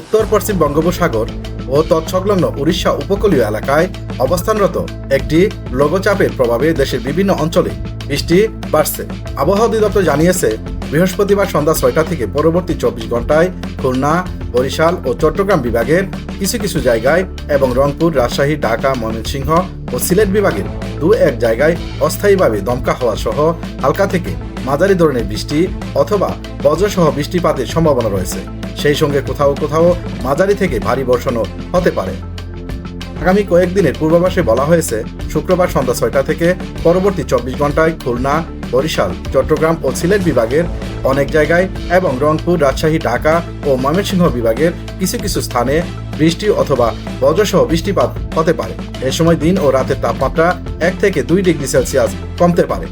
উত্তর পশ্চিম বঙ্গোপসাগর ও তৎসংলগ্ন উড়িষ্যা উপকূলীয় এলাকায় অবস্থানরত একটি লঘুচাপের প্রভাবে দেশের বিভিন্ন অঞ্চলে বৃষ্টি বাড়ছে। আবহাওয়া অধিদপ্তর জানিয়েছে, বৃহস্পতিবার সন্ধ্যা ছয়টা থেকে পরবর্তী চব্বিশ ঘন্টায় খুলনা, বরিশাল ও চট্টগ্রাম বিভাগের কিছু কিছু জায়গায় এবং রংপুর, রাজশাহী, ঢাকা, ময়মনসিংহ ও সিলেট বিভাগের দু এক জায়গায় অস্থায়ীভাবে দমকা হওয়া সহ হালকা থেকে মাঝারি ধরনের বৃষ্টি অথবা বজ্রসহ বৃষ্টিপাতের সম্ভাবনা রয়েছে। সেই সঙ্গে কোথাও কোথাও মাঝারি থেকে ভারী বর্ষণও হতে পারে। আগামী কয়েকদিনের পূর্বাভাসে বলা হয়েছে, শুক্রবার সন্ধ্যা ছয়টা থেকে পরবর্তী চব্বিশ ঘন্টায় খুলনা, বরিশাল, চট্টগ্রাম ও সিলেট বিভাগের অনেক জায়গায় এবং রংপুর, রাজশাহী, ঢাকা ও ময়মনসিংহ বিভাগের কিছু কিছু স্থানে বৃষ্টি অথবা বজ্রসহ বৃষ্টিপাত হতে পারে। এ সময় দিন ও রাতের তাপমাত্রা এক থেকে দুই ডিগ্রি সেলসিয়াস কমতে পারে।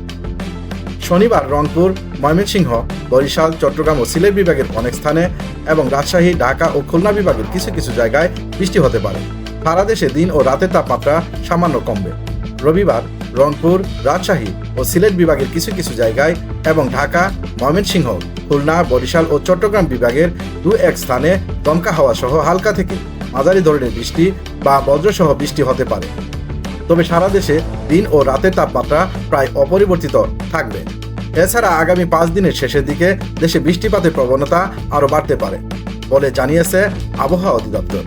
শনিবার রংপুর, ময়মনসিংহ, বরিশাল, চট্টগ্রাম ও সিলেট বিভাগের অনেক স্থানে এবং রাজশাহী, ঢাকা ও খুলনা বিভাগের কিছু কিছু জায়গায় বৃষ্টি হতে পারে। সারা দেশে দিন ও রাতের তাপমাত্রা সামান্য কমবে। রবিবার রংপুর, রাজশাহী ও সিলেট বিভাগের কিছু কিছু জায়গায় এবং ঢাকা, ময়মনসিংহ, খুলনা, বরিশাল ও চট্টগ্রাম বিভাগের দু এক স্থানে দমকা হাওয়া সহ হালকা থেকে মাঝারি ধরনের বৃষ্টি বা বজ্রসহ বৃষ্টি হতে পারে। তবে সারা দেশে দিন ও রাতের তাপমাত্রা প্রায় অপরিবর্তিত থাকবে। এছাড়া আগামী পাঁচ দিনের শেষের দিকে দেশে বৃষ্টিপাতের প্রবণতা আরও বাড়তে পারে, বলে জানিয়েছে আবহাওয়া অধিদপ্তর।